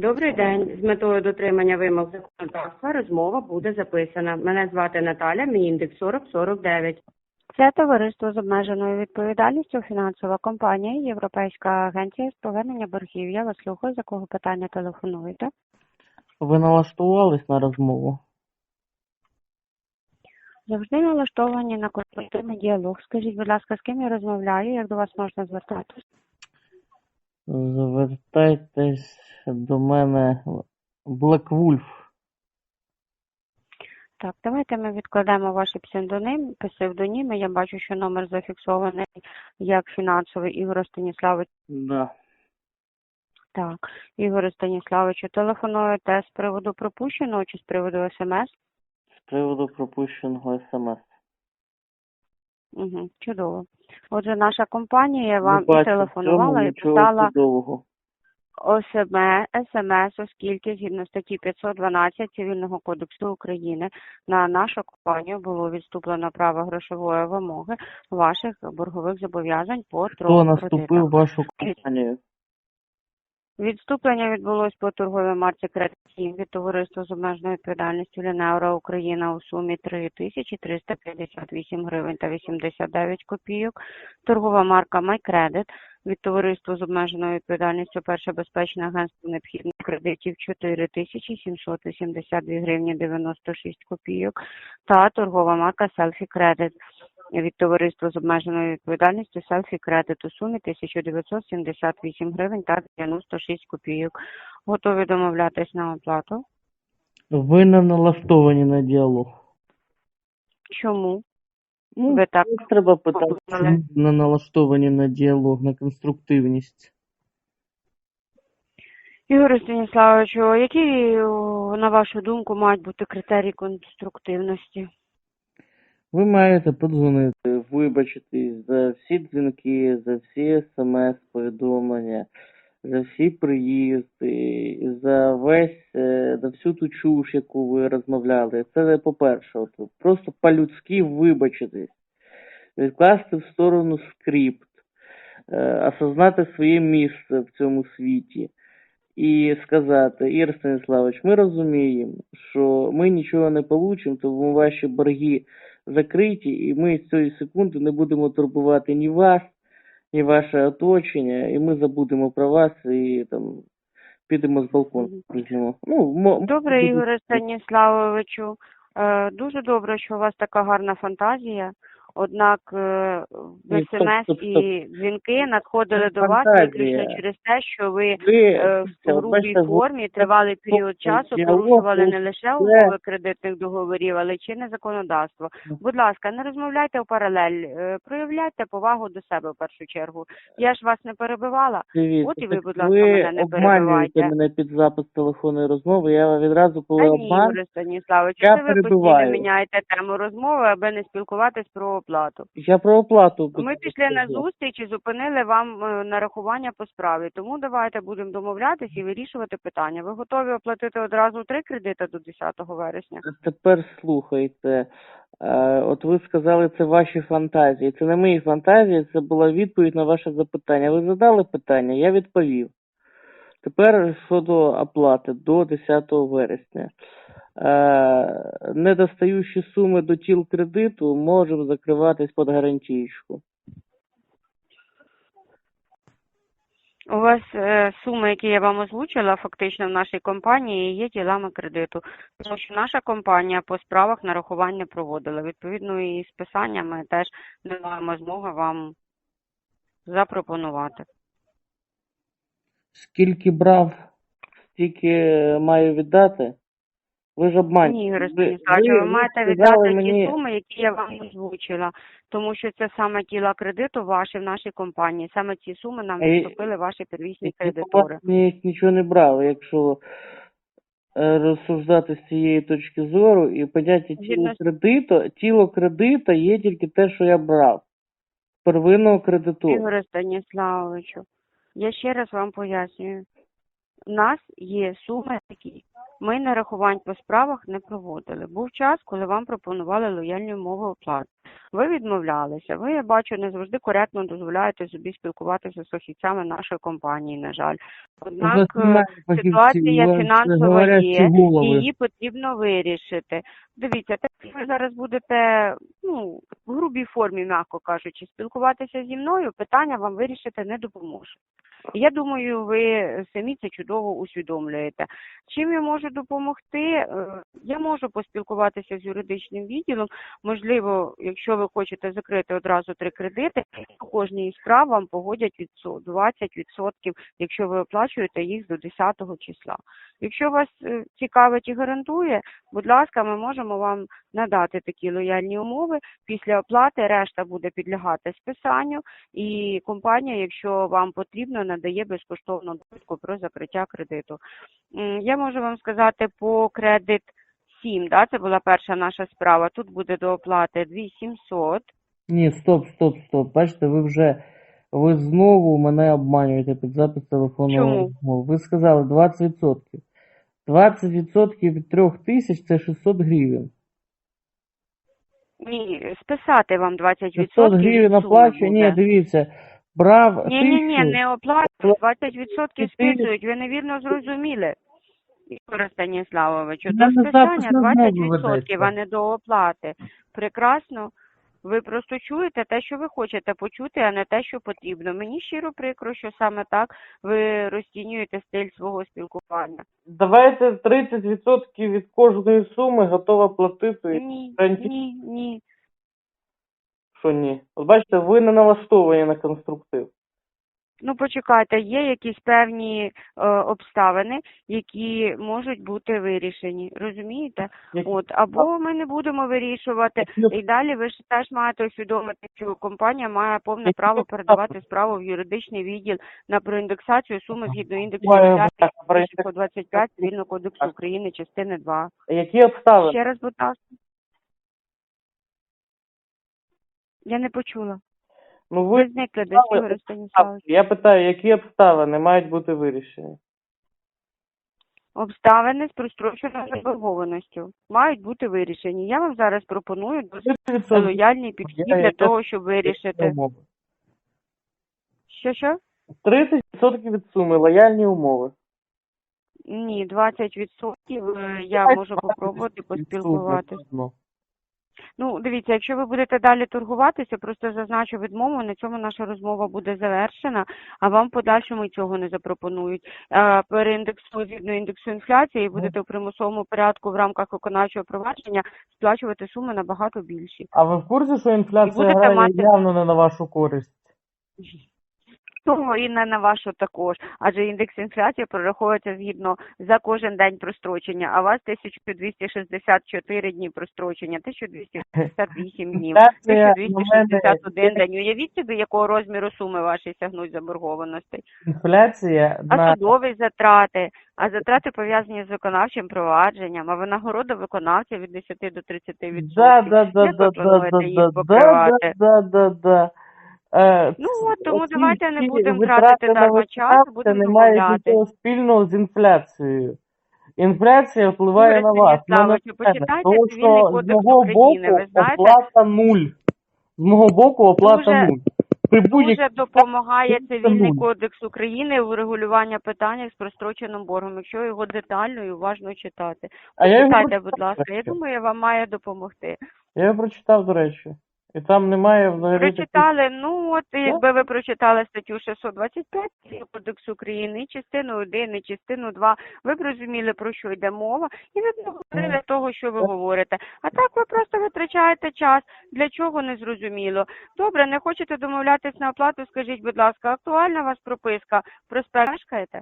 Добрий день. З метою дотримання вимог законодавства розмова буде записана. Мене звати Наталя, мій індекс 4049. Це товариство з обмеженою відповідальністю, фінансова компанія, Європейська агенція з повернення боргів. Я вас слухаю, з якого питання телефонуєте. Ви налаштувались на розмову? Завжди налаштовані на конструктивний діалог. Скажіть, будь ласка, з ким я розмовляю, як до вас можна звертатись? Звертайтесь до мене Блеквульф. Так, давайте ми відкладемо ваші псевдоніми. Я бачу, що номер зафіксований як фінансовий Ігор Станіславович. Да. Так, Ігор Станіславовичу, телефонуєте з приводу пропущеного чи з приводу смс? З приводу пропущеного смс. Угу, чудово. Отже, наша компанія вам Не і бачу телефонувала і писала чудового. СМС, оскільки згідно статті 512 Цивільного кодексу України на нашу компанію було відступлено право грошової вимоги ваших боргових зобов'язань по Хто трьом наступив вашу компанію? Відступлення відбулось по торговій марці «Кредит 7» від товариства з обмеженою відповідальністю Лінеура Україна у сумі 3358 гривень та 89 копійок. Торгова марка MyCredit від товариства з обмеженою відповідальністю Перше безпечне агентство необхідних кредитів 4782 гривні 96 копійок та торгова марка Selfie Credit від товариства з обмеженою відповідальністю Selfie Credit у сумі 1978 гривень та 96 копійок. Готові домовлятись на оплату? Ви не налаштовані на діалог. Чому? Ну, Ви так треба питати, чому не налаштовані на діалог, на конструктивність. Ігор Станіславовичу, які, на вашу думку, мають бути критерії конструктивності? Ви маєте подзвонити, вибачитись за всі дзвінки, за всі смс-повідомлення, за всі приїзди, за весь, е, за всю ту чуш, яку ви розмовляли. Це по-перше, просто по-людськи вибачитись, відкласти в сторону скрипт, е, осознати своє місце в цьому світі. І сказати, Ігор Станіславович, ми розуміємо, що ми нічого не получимо, тому ваші борги закриті, і ми з цієї секунди не будемо турбувати ні вас, ні ваше оточення, і ми забудемо про вас і там підемо з балкону. Ну, Добре, Ігоре Станіславовичу. Е, Дуже добре, що у вас така гарна фантазія. Однак е, в смс і дзвінки надходили до вас виключно через те, що ви е, в грубій формі тривалий період часу порушували не лише умови кредитних договорів, але й чинне законодавство. Ну. Будь ласка, не розмовляйте в паралель, е, проявляйте повагу до себе в першу чергу. Я ж вас не перебивала. От і ви, будь ласка, мене не перебивайте. мене під запис телефонної розмови. Я відразу, коли Та ні, обман, Станіславович, ви постійно міняєте тему розмови, аби не спілкуватись про оплату. я про оплату. Ми пішли на зустріч і зупинили вам е, нарахування по справі. Тому давайте будемо домовлятись і вирішувати питання. Ви готові оплатити одразу три кредити до 10 вересня? Тепер слухайте. Е, От ви сказали, це ваші фантазії. Це не мої фантазії, це була відповідь на ваше запитання. Ви задали питання, я відповів. Тепер щодо оплати до 10 вересня. Е, Недостаючі суми до тіл кредиту можемо закриватись під гарантійку. У вас е, суми, які я вам озвучила, фактично в нашій компанії є тілами кредиту, тому що наша компанія по справах нарахувань не проводила. Відповідно, і списання ми теж не маємо змоги вам запропонувати. Скільки брав, стільки маю віддати. Ви ж обманюєте. Ні, Ігор Ви- ви, маєте віддати мені- ті суми, які я вам озвучила, тому що це саме тіла кредиту ваші в нашій компанії. Саме ці суми нам відступили ваші первісні Які кредитори. їх нічого не брав, якщо е, розсуждати з цієї точки зору і поняття тіло кредиту, тіло кредита є тільки те, що я брав. Первинного кредиту. Ігоре Станіславовичу, я ще раз вам пояснюю. У нас є суми такі, ми нарахувань по справах не проводили. Був час, коли вам пропонували лояльні умови оплати. Ви відмовлялися. Ви, я бачу, не завжди коректно дозволяєте собі спілкуватися з фахівцями нашої компанії, на жаль. Однак е, ситуація фінансова є, і її потрібно вирішити. Дивіться, так ви зараз будете ну, в грубій формі, м'яко кажучи, спілкуватися зі мною, питання вам вирішити не допоможе. Я думаю, ви самі це чудово усвідомлюєте. Чим я можу допомогти? Е, Я можу поспілкуватися з юридичним відділом. Можливо, якщо ви хочете закрити одразу три кредити, кожній справ вам погодять відсо- 20%, якщо ви оплачуєте їх до 10 числа. Якщо вас е, цікавить і гарантує, будь ласка, ми можемо вам надати такі лояльні умови. Після оплати решта буде підлягати списанню, і компанія, якщо вам потрібно, надає безкоштовну довідку про закриття кредиту. Я можу вам сказати по кредит 7, да, це була перша наша справа. Тут буде до оплати 2700. Ні, стоп, стоп, стоп. Бачите, ви вже ви знову мене обманюєте під запис телефонного Чому? Ви сказали 20%. 20% від 3 тисяч це 600 гривень. Ні, списати вам 20% 600 від гривень суми оплачує. Ні, дивіться. Брав Ні, ні, ні, тисячу. не оплачують, 20% Ти- списують, ви невірно зрозуміли. Ігоре Станіславовичу, до запис списання розмови 20%, ведеться. а не до оплати. Прекрасно. Ви просто чуєте те, що ви хочете почути, а не те, що потрібно. Мені щиро прикро, що саме так ви розцінюєте стиль свого спілкування. Давайте 30% від кожної суми готова платити. Ні, гарантій- ні, ні. Що ні? От бачите, ви не налаштовані на конструктив. Ну, почекайте, є якісь певні е, обставини, які можуть бути вирішені. Розумієте? От або ми не будемо вирішувати, і далі ви ж теж маєте усвідомити, що компанія має повне право передавати справу в юридичний відділ на проіндексацію суми згідно індексу по 25 Цивільного кодексу України, частини 2. Які обставини? Ще раз, будь ласка. Я не почула. Ну ви Ви зникли десь, обставини- Станіславович. я питаю, які обставини мають бути вирішені? Обставини з простроченою заборгованістю мають бути вирішені. Я вам зараз пропоную досить 30% лояльний підхід Я- для я- того, щоб вирішити. умови. Що що? 30% від суми лояльні умови. Ні, 20% е, я можу 20% попробувати поспілкуватися. Ну, дивіться, якщо ви будете далі торгуватися, просто зазначу відмову, на цьому наша розмова буде завершена, а вам подальшому цього не запропонують. Е, Переіндексу згідно індексу інфляції і будете в примусовому порядку в рамках виконавчого провадження сплачувати суми набагато більші. А ви в курсі, що інфляція грає мати- явно не на вашу користь? Тому і не на вашу також, адже індекс інфляції прораховується згідно за кожен день прострочення, а у вас 1264 дні прострочення, 1268 днів, Інфляція на 1261 мене- день. Уявіть собі, якого розміру суми ваші сягнуть заборгованості. Інфляція А судові затрати, а затрати пов'язані з виконавчим провадженням, а винагорода виконавця від 10 до 30 відсотків. да, да, да, да, да, да, да, да, да, да. Е, Ну от, тому оці давайте не всі будемо витрати тратити на дарма виконавця часу, будемо не мають домовлятись. нічого спільного з інфляцією. Інфляція впливає на вас, не на мене. почитайте Тому Цивільний що з кодекс мого України, боку ви знаєте? оплата нуль. З мого боку оплата Дуже- нуль. При будь-якій Дуже допомагає Цивільний кодекс України у регулюванні питання з простроченим боргом, якщо його детально і уважно читати. А я його Почитайте, будь ласка. Я думаю, вам має допомогти. Я його прочитав, до речі. І там немає взагалі Прочитали, ну от якби ви прочитали статтю 625 Кодексу України, і частину 1, і частину 2, ви б розуміли, про що йде мова, і ви б не говорили того, що ви говорите. А так ви просто витрачаєте час. Для чого не зрозуміло. Добре, не хочете домовлятись на оплату, скажіть, будь ласка, актуальна у вас прописка? Проспект мешкаєте?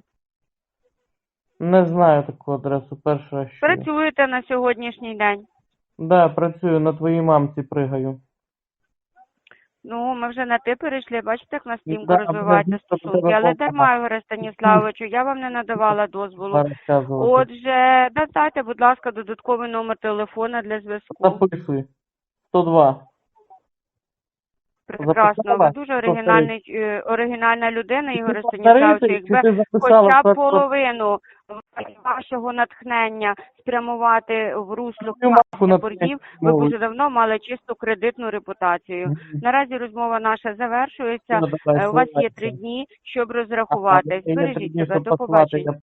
Не знаю таку адресу перша що. Працюєте на сьогоднішній день? Да, працюю, на твоїй мамці пригаю. Ну, ми вже на ти перейшли, бачите, як у нас Да, стрімко розвиваються стосунки, але дарма, Ігоре Станіславовичу, я вам не надавала дозволу. Отже, додайте, будь ласка, додатковий номер телефона для зв'язку. Записуй. 102. Прекрасно, ви дуже оригінальний, е, оригінальна людина, Ігор Станіславович. Якби хоча б половину вашого натхнення спрямувати в русло боргів, ви б уже давно мали чисту кредитну репутацію. Наразі розмова наша завершується. Ну, Е, У вас є три дні, щоб розрахувати. Ага, я не Збережіть себе. До побачення.